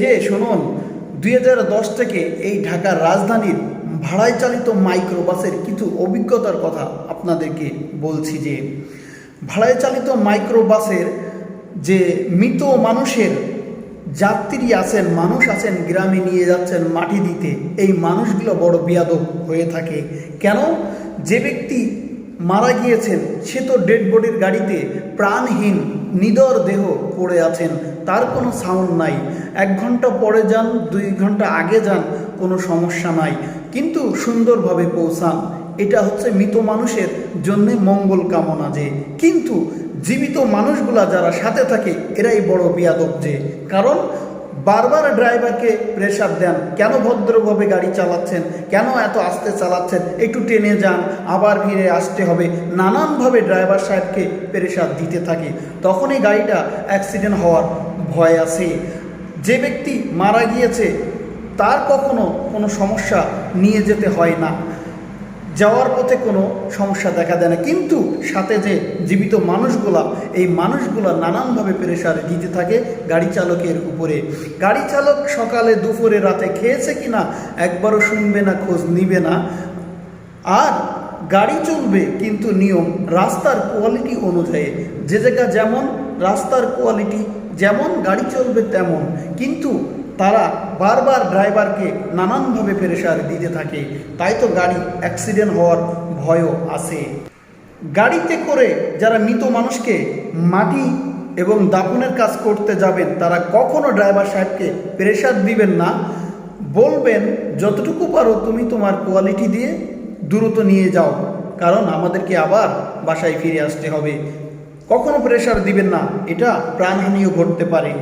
যে শুনুন, দুই হাজার দশ থেকে এই ঢাকার রাজধানীর ভাড়ায় চালিত মাইক্রোবাসের কিছু অভিজ্ঞতার কথা আপনাদেরকে বলছি যে ভাড়ায় চালিত মাইক্রোবাসের যে মৃত মানুষের যাত্রী আছেন, মানুষ আছেন, গ্রামে নিয়ে যাচ্ছেন মাটি দিতে, এই মানুষগুলো বড় বিয়াদব হয়ে থাকে। কেন? যে ব্যক্তি মারা গিয়েছেন। সে তো ডেড বডির গাড়িতে প্রাণহীন, নিদর দেহ পড়ে আছেন। তার কোনো সাউন্ড নাই। এক ঘণ্টা পরে যান, দুই ঘণ্টা আগে যান, কোনো সমস্যা নাই। কিন্তু সুন্দরভাবে পৌঁছান। এটা হচ্ছে মৃত মানুষের জন্য মঙ্গল কামনা যে। কিন্তু জীবিত মানুষগুলা যারা সাথে থাকে, এরাই বড় বিয়াদব যে। কারণ বারবার ড্রাইভারকে প্রেশার দেন, কেন ভদ্রভাবে গাড়ি চালাচ্ছেন, কেন এত আস্তে চালাচ্ছেন, একটু টেনে যান, আবার ফিরে আসতে হবে। নানানভাবে ড্রাইভার সাহেবকে প্রেশার দিতে থাকে। তখনই গাড়িটা অ্যাক্সিডেন্ট হওয়ার ভয় আছে যে ব্যক্তি মারা গিয়েছে, তার কখনো কোনো সমস্যা নিয়ে যেতে হয় না। যাওয়ার পথে কোনো সমস্যা দেখা দেয় না। কিন্তু সাথে যে জীবিত মানুষগুলা, এই মানুষগুলা নানানভাবে প্রেশার দিতে থাকে গাড়ি চালকের উপরে। গাড়ি চালক সকালে দুপুরে রাতে খেয়েছে কি না একবারও শুনবে না, খোঁজ নিবে না। আর গাড়ি চলবে কিন্তু নিয়ম রাস্তার কোয়ালিটি অনুযায়ী। যে জায়গা যেমন, রাস্তার কোয়ালিটি যেমন, গাড়ি চলবে তেমন। কিন্তু তারা বারবার ড্রাইভারকে নানানভাবে প্রেশার দিতে থাকে। তাই তো গাড়ি অ্যাক্সিডেন্ট হওয়ার ভয়ও আছে। গাড়িতে করে যারা মৃত মানুষকে মাটি এবং দাফনের কাজ করতে যাবেন, তারা কখনো ড্রাইভার সাহেবকে প্রেশার দিবেন না। বলবেন, যতটুকু পারো তুমি তোমার কোয়ালিটি দিয়ে দ্রুত নিয়ে যাও। কারণ আমাদেরকে আবার বাসায় ফিরে আসতে হবে। কখনো প্রেশার দিবেন না। এটা প্রাণহানিও ঘটতে পারে।